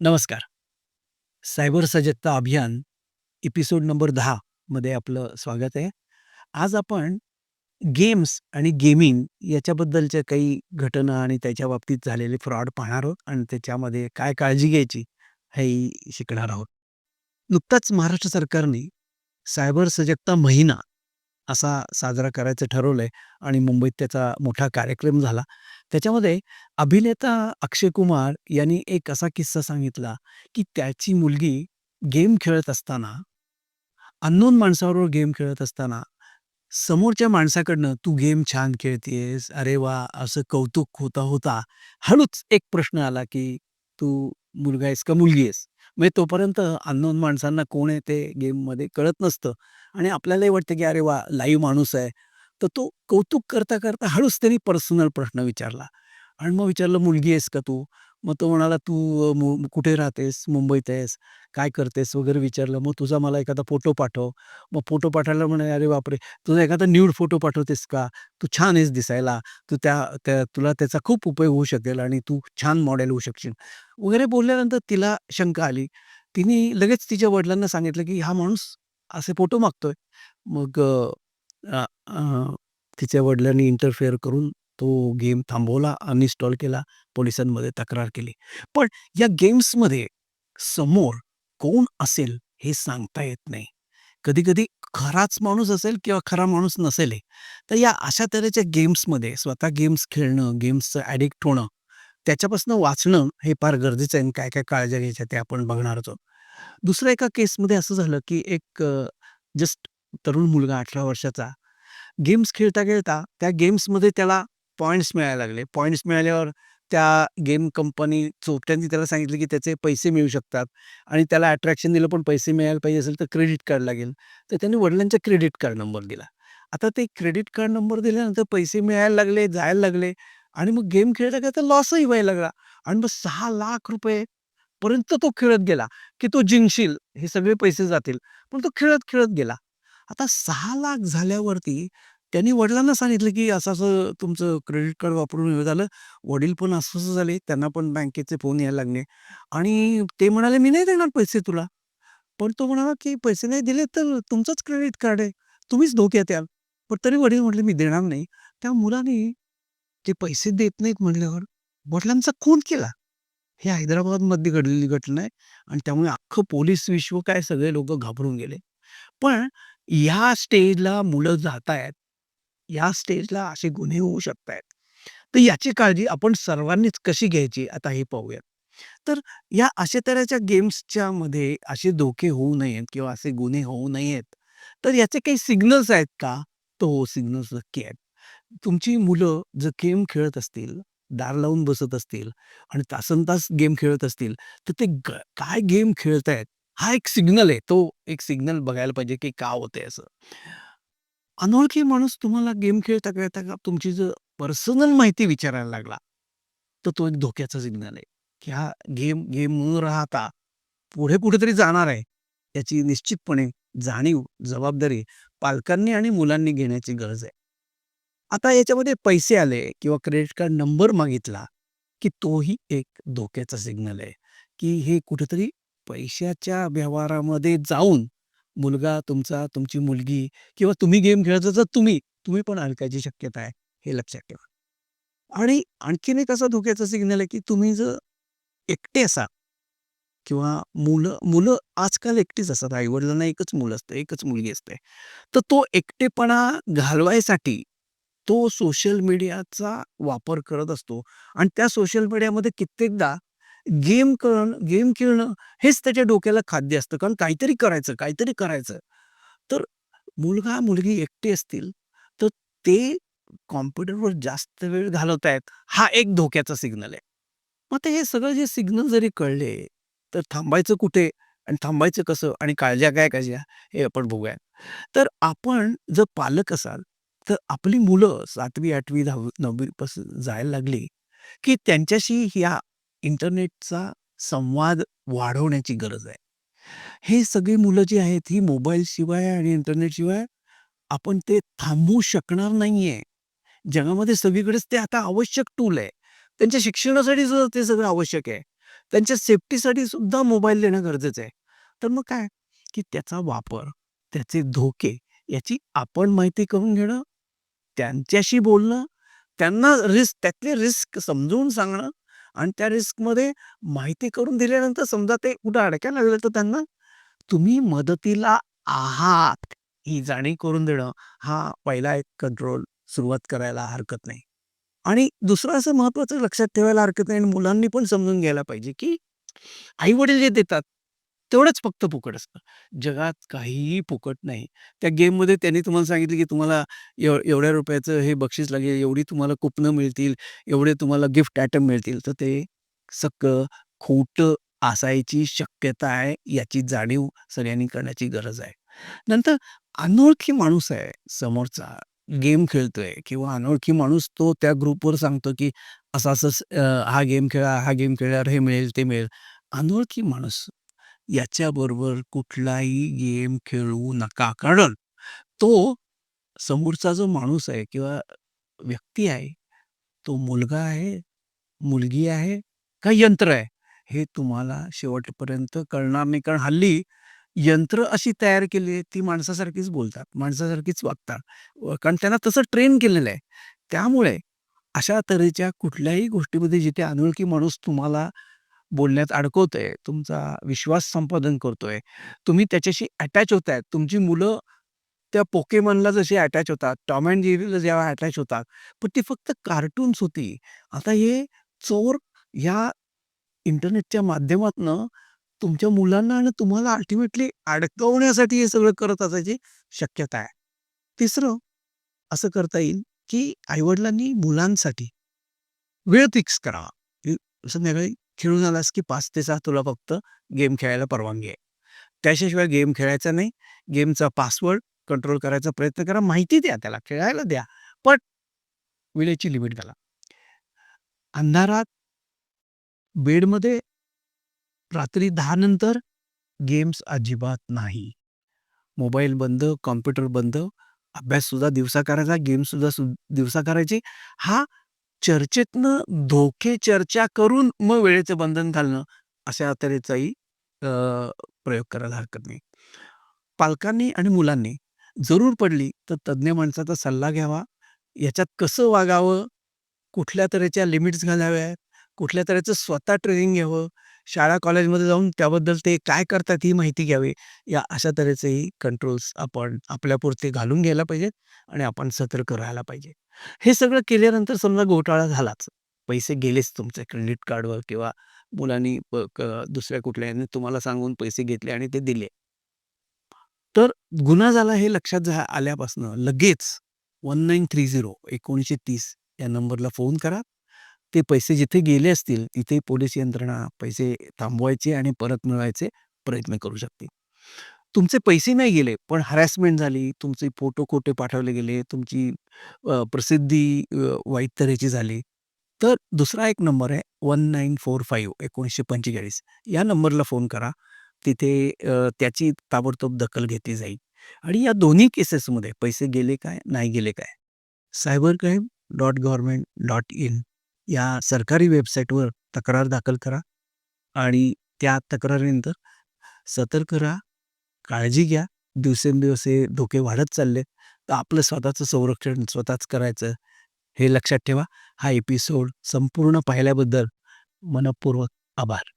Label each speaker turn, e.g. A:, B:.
A: नमस्कार. सायबर सजगता अभियान एपिसोड नंबर दहा मध्ये आपलं स्वागत आहे. आज आपण गेम्स आणि गेमिंग याच्याबद्दलच्या काही घटना आणि त्याच्या बाबतीत झालेले फ्रॉड पाहणार आहोत आणि त्याच्यामध्ये काय काळजी घ्यायची हे शिकणार आहोत. नुकताच महाराष्ट्र सरकारने सायबर सजगता महिना असा साजरा करायचं ठरवलंय आणि मुंबईत त्याचा मोठा कार्यक्रम झाला. त्याच्यामध्ये अभिनेता अक्षय कुमार यांनी एक असा किस्सा सांगितला, की त्याची मुलगी गेम खेळत असताना, अननोन माणसाबरोबर गेम खेळत असताना, समोरच्या माणसाकडनं "तू गेम छान खेळतेस अरे वा असं कौतुक होता, होता हळूच एक प्रश्न आला, की "तू मुलगा आहेस का मुलगी आहेस?" म्हणजे तोपर्यंत अननोन माणसांना कोण आहे ते गेममध्ये कळत नसतं आणि आपल्यालाही वाटतं, की "अरे वा लाईव्ह माणूस आहे." तर तो कौतुक करता, करता हळूच त्यांनी पर्सनल प्रश्न विचारला आणि मग विचारलं, "मुलगी आहेस का तू?" मग तो म्हणाला, "तू मु कुठे राहतेस? मुंबईत आहेस? काय करतेस?" वगैरे विचारलं. "मग तुझा मला एखादा फोटो पाठव." मग फोटो पाठवायला म्हणे, "अरे बापरे! तुझा एखादा न्यूड फोटो पाठवतेस का? तू छान आहेस दिसायला. तू त्या त्या तुला त्याचा खूप उपयोग होऊ शकेल आणि तू छान मॉडेल होऊ शकशील." वगैरे बोलल्यानंतर तिला शंका आली. तिने लगेच तिच्या वडिलांना सांगितलं, की "हा माणूस असे फोटो मागतोय." मग अ, अ, तिच्या वडिलांनी इंटरफेअर करून तो गेम थांबवला, अनइन्स्टॉल केला, पोलिसांमध्ये तक्रार केली. पण या गेम्समध्ये समोर कोण असेल हे सांगता येत नाही. कधी-कधी खराच माणूस असेल किंवा खरा माणूस नसेलही. तर या अशा तऱ्हेच्या गेम्समध्ये स्वतः गेम्स खेळणं, गेम्सचं ॲडिक्ट होणं, त्याच्यापासून वाचणं हे फार गरजेचं आहे आणि काय-काय काळज्या घ्यायच्या ते आपण बघणार आहोत. दुसऱ्या एका केसमध्ये असं झालं, की एक अ, जस्ट तरुण मुलगा 18 वर्षाचा गेम्स खेळता-खेळता त्या गेम्समध्ये त्याला पॉईंट्स मिळायला लागले. पॉईंट्स मिळाल्यावर त्या गेम कंपनी चोपट्यांनी त्याला सांगितलं, की त्याचे पैसे मिळू शकतात आणि त्याला अट्रॅक्शन दिलं, पण पैसे मिळायला पाहिजे असेल तर क्रेडिट कार्ड लागेल. तर त्यांनी वडिलांचा क्रेडिट कार्ड नंबर दिला. आता ते क्रेडिट कार्ड नंबर दिल्यानंतर पैसे मिळायला लागले, जायला लागले आणि मग गेम खेळता-खेळता लॉसही व्हायला लागला आणि मग ₹6,00,000 पर्यंत तो खेळत गेला, की तो जिंकशील, हे सगळे पैसे जातील. पण तो खेळत-खेळत गेला. आता सहा लाख झाल्यावरती त्यांनी वडिलांना सांगितलं, की असं-असं तुमचं क्रेडिट कार्ड वापरून हे झालं. वडील पण अस्वस्थ झाले. त्यांना पण बँकेचे फोन यायला लागले आणि ते म्हणाले, "मी नाही देणार पैसे तुला." पण तो म्हणाला, की "पैसे नाही दिले तर तुमचंच क्रेडिट कार्ड आहे. तुम्हीच धोक्यात याल." पण तरी वडील म्हटले, "मी देणार नाही." त्या मुलाने ते पैसे देत नाहीत म्हटल्यावर वडिलांचा खून केला. हे हैदराबादमध्ये घडलेली घटना आहे आणि त्यामुळे अख्खं पोलीस विश्व काय सगळे लोक घाबरून गेले. पण ह्या स्टेजला मुलं जात आहेत या स्टेजला असे गुन्हे होऊ शकतायत. तर याची काळजी आपण सर्वांनीच कशी घ्यायची आता हे पाहूयात तर या अशा तऱ्हेच्या गेम्सच्या मध्ये असे धोके होऊ नयेत किंवा असे गुन्हे होऊ नयेत, तर याचे काही सिग्नल्स आहेत का? तो हो, सिग्नल्स नक्की आहेत. तुमची मुलं जर गेम खेळत असतील, दार लावून बसत असतील आणि तासनतास गेम खेळत असतील, तर ते ग काय गेम खेळत आहेत हा एक सिग्नल आहे. तो एक सिग्नल बघायला पाहिजे, की का होतंय असं. अनोळखी माणूस तुम्हाला गेम खेळता-खेळता का तुमची जर पर्सनल माहिती विचारायला लागला, तर तो एक धोक्याचा सिग्नल आहे, की हा गेम गेम न राहता पुढे कुठेतरी जाणार आहे. याची निश्चितपणे जाणीव, जबाबदारी पालकांनी आणि मुलांनी घेण्याची गरज आहे. आता याच्यामध्ये पैसे आले किंवा क्रेडिट कार्ड नंबर मागितला, की तोही एक धोक्याचा सिग्नल आहे, की हे कुठेतरी पैशाच्या व्यवहारामध्ये जाऊन मुलगा तुमचा, तुमची मुलगी किंवा तुम्ही गेम खेळत तर तुम्ही, तुम्ही पण अडकायची शक्यता आहे, हे लक्षात ठेवा. आणि आणखीन एक असा धोक्याचा सिग्नल आहे, की तुम्ही जर एकटे असाल किंवा मुलं मुलं आजकाल एकटीच असतात. आई-वडिलांना एकच मुलं असतं, एकच मुलगी असते. तर तो एकटेपणा घालवायसाठी तो सोशल मीडियाचा वापर करत असतो आणि त्या सोशल मीडियामध्ये कित्येकदा गेम करणं गेम खेळणं हेच त्याच्या डोक्याला खाद्य असतं. कारण काहीतरी करायचं, काहीतरी करायचं. तर मुलगा-मुलगी एकटे असतील, तर ते कॉम्प्युटरवर जास्त वेळ घालवत आहेत हा एक धोक्याचा सिग्नल आहे. मग आता हे सगळं जे सिग्नल जरी कळले, तर थांबायचं कुठे आणि थांबायचं कसं आणि काळज्या काय काळज्या हे आपण बघूया. तर आपण जर पालक असाल, तर आपली मुलं सातवी आठवी दहावी नववीपासून जायला लागली, की त्यांच्याशी या इंटरनेटचा संवाद वाढवण्याची गरज आहे. हे सगळी मुलं जी आहेत, ही मोबाईलशिवाय आणि इंटरनेटशिवाय आपण ते थांबवू शकणार नाहीये. जगामध्ये सगळीकडेच ते आता आवश्यक टूल आहे. त्यांच्या शिक्षणासाठी सुद्धा ते सगळं आवश्यक आहे. त्यांच्या सेफ्टीसाठी सुद्धा मोबाईल देणं गरजेचं आहे. तर मग काय, की त्याचा वापर, त्याचे धोके याची आपण माहिती करून घेणं, त्यांच्याशी बोलणं, त्यांना रिस्क त्यातले रिस्क समजून सांगणं आणि त्या रिस्कमध्ये माहिती करून दिल्यानंतर समजा ते कुठं अडकायला लागलं तर त्यांना तुम्ही मदतीला आहात, ही जाणीव करून देणं, हा पहिला एक कंट्रोल सुरुवात करायला हरकत नाही. आणि दुसरं असं महत्त्वाचं लक्षात ठेवायला हरकत नाही आणि मुलांनी पण समजून घ्यायला पाहिजे, की आई-वडील जे देतात, तेवढंच फक्त फुकट असतं. जगात काहीही फुकट नाही. त्या गेममध्ये त्यांनी तुम्हाला सांगितलं, की तुम्हाला एव एवढ्या रुपयाचं हे बक्षीस लागेल, एवढी तुम्हाला कुपनं मिळतील, एवढे तुम्हाला गिफ्ट आयटम मिळतील. तर ते सगळं खोटं असायची शक्यता आहे, याची जाणीव सगळ्यांनी करण्याची गरज आहे. नंतर अनोळखी माणूस आहे समोरचा, गेम खेळतोय किंवा अनोळखी माणूस तो त्या ग्रुपवर सांगतो, की असं-असं अ, हा गेम खेळा, हा गेम खेळल्यावर हे मिळेल, ते मिळेल. अनोळखी माणूस याच्याबरोबर कुठलाही गेम खेळू नका. कारण तो समोरचा जो माणूस आहे किंवा व्यक्ती आहे, तो मुलगा आहे, मुलगी आहे का यंत्र आहे, हे तुम्हाला शेवटपर्यंत कळणार नाही. कारण हल्ली यंत्र अशी तयार केली आहे, ती माणसासारखीच बोलतात, माणसासारखीच वागतात. कारण त्यांना तसं ट्रेन केलेलं आहे. त्यामुळे अशा तऱ्हेच्या कुठल्याही गोष्टीमध्ये जिथे अनोळखी माणूस तुम्हाला बोलण्यात अडकवतोय, तुमचा विश्वास संपादन करतोय, तुम्ही त्याच्याशी अटॅच होताय. तुमची मुलं त्या पोकेमनला जशी अटॅच होतात, टॉम एंड जेरीला जेव्हा अटॅच होतात, पण ती फक्त कार्टून्स होती. आता हे चोर ह्या इंटरनेटच्या माध्यमातनं तुमच्या मुलांना आणि तुम्हाला अल्टिमेटली अडकवण्यासाठी हे सगळं करत असायची शक्यता आहे. तिसरं असं करता येईल, की आई-वडिलांनी मुलांसाठी वेळ फिक्स करावा, संध्याकाळी खेळून आलास, की पाच ते सहा तुला फक्त गेम खेळायला परवानगी आहे. त्याच्याशिवाय गेम खेळायचा नाही. गेमचा पासवर्ड कंट्रोल करायचा प्रयत्न करा. माहिती द्या त्याला, खेळायला द्या. पण वेळेची लिमिट घाला. अंधारात बेडमध्ये रात्री दहा नंतर गेम्स अजिबात नाही. मोबाईल बंद, कॉम्प्युटर बंद, अभ्यास सुद्धा दिवसा करायचा, गेमसुद्धा सु दिवसा करायची. हा चर्चेतनं धोके चर्चा करून मग वेळेचं बंधन घालणं, अशा तऱ्हेचाही अ, प्रयोग करायला हरकत नाही. पालकांनी आणि मुलांनी जरूर पडली तर तज्ञ माणसाचा सल्ला घ्यावा. याच्यात कसं वागावं, कुठल्या तऱ्हेच्या लिमिट्स घालाव्यात, कुठल्या तऱ्हेचं स्वतः ट्रेनिंग घ्यावं, शाळा कॉलेजमध्ये जाऊन त्याबद्दल ते काय करतात ही माहिती घ्यावी. या अशा तऱ्हेचेही कंट्रोल्स आपण आपल्यापुरते घालून घ्यायला पाहिजेत आणि आपण सतर्क राहायला पाहिजे. हे सगळं केल्यानंतर समजा घोटाळा झालाच. पैसे गेलेच तुमचे क्रेडिट कार्डवर किंवा मुलांनी दुसऱ्या कुठल्याने तुम्हाला सांगून पैसे घेतले आणि ते दिले. तर गुन्हा झाला हे लक्षात झा आल्यापासनं लगेच 1930 1930 या नंबरला फोन करा. ते पैसे जिथे गेले असतील, तिथे पोलीस यंत्रणा पैसे थांबवायचे आणि परत मिळवायचे प्रयत्न करू शकते. तुमचे पैसे नाही गेले, पण हॅरॅसमेंट झाली, तुमचे फोटो खोटे पाठवले गेले, तुमची प्रसिद्धी वाईट तऱ्हेची झाली, तर दुसरा एक नंबर आहे 1945 1945 या नंबरला फोन करा. तिथे त्याची ताबडतोब दखल घेतली जाईल. आणि या दोन्ही केसेसमध्ये पैसे गेले काय, नाही गेले काय, cyber crime dot government dot in. या सरकारी वेबसाईटवर तक्रार दाखल करा आणि त्या तक्रारीनंतर सतर्क राहा, काळजी घ्या. दिवसेंदिवस हे धोके वाढत चालले तर आपलं स्वतःचं संरक्षण स्वतःच करायचं, हे लक्षात ठेवा. हा एपिसोड संपूर्ण पाहिल्याबद्दल मनःपूर्वक आभार.